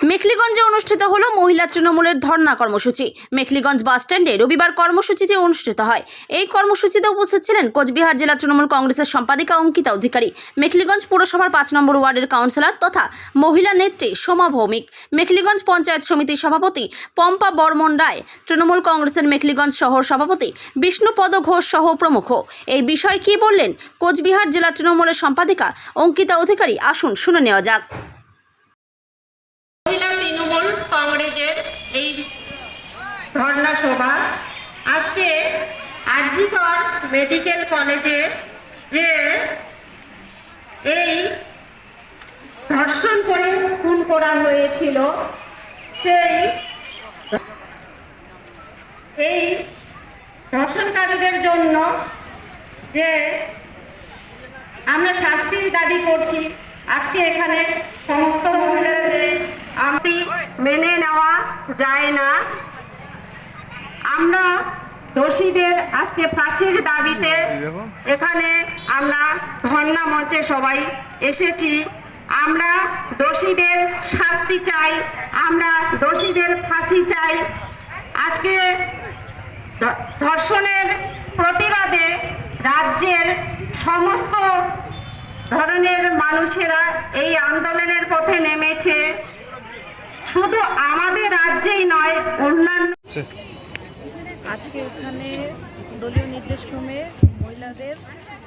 মেখলিগঞ্জে অনুষ্ঠিত হলো মহিলা তৃণমূলের ধর্ণা কর্মসূচি। মেখলিগঞ্জ বাস স্ট্যান্ডে রবিবার কর্মসূচিটি অনুষ্ঠিত হয়। এই কর্মসূচিতে উপস্থিত ছিলেন কোচবিহার জেলা তৃণমূল কংগ্রেসের সম্পাদিকা অঙ্কিতা অধিকারী, মেখলিগঞ্জ পুরসভার পাঁচ নম্বর ওয়ার্ডের কাউন্সিলর তথা মহিলা নেত্রী সোমা ভৌমিক, মেখলিগঞ্জ পঞ্চায়েত সমিতির সভাপতি পম্পা বর্মন রায়, তৃণমূল কংগ্রেসের মেখলিগঞ্জ শহর সভাপতি বিষ্ণুপদ ঘোষ সহ প্রমুখ। এই বিষয়ে কি বললেন কোচবিহার জেলা তৃণমূলের সম্পাদিকা অঙ্কিতা অধিকারী? আসুন শুনে নেওয়া যাক। কংগ্রেসের এই ধর্ণা সভা আজকে আরজিকর মেডিকেল কলেজে যে এই ধর্ষণ করে খুন করা হয়েছিল, সেই এই ধর্ষণকারীদের জন্য যে আমরা শাস্তির দাবি করছি, আজকে এখানে সমস্ত মহিলাদের আমি মেনে নেওয়া যায় না আমরা দোষীদের আজকে ফাঁসির দাবিতে এখানে আমরা ধর্ণা মঞ্চে সবাই এসেছি। আমরা দোষীদের শাস্তি চাই, আমরা দোষীদের ফাঁসি চাই। আজকে ধর্ষণের প্রতিবাদে রাজ্যের সমস্ত ধরনের মানুষেরা এই আন্দোলনের পথে নেমেছে। শুধু রাজ্যেই নয় অন্যান্য আজকে এখানে দলীয় নির্দেশক্রমে মহিলাদের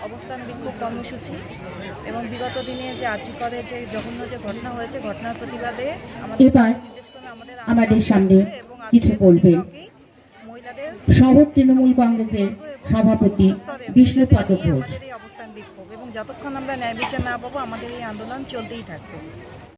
অবস্থান বিক্ষোভ কর্মসূচি এবং বিগত দিনে যে আজি করে যে জঘন্য যে ঘটনা হয়েছে ঘটনার প্রতিবাদে আমাদের এবার আমাদের সামনে এবং কিছু আজকের বলবেন। মহিলাদের শহর তৃণমূল কংগ্রেসের সভাপতি বিষ্ণুপদ ঘোষ। আমাদের এই অবস্থান বিক্ষোভ এবং যতক্ষণ আমরা ন্যায় বিচার না পাবো আমাদের এই আন্দোলন চলতেই থাকবে।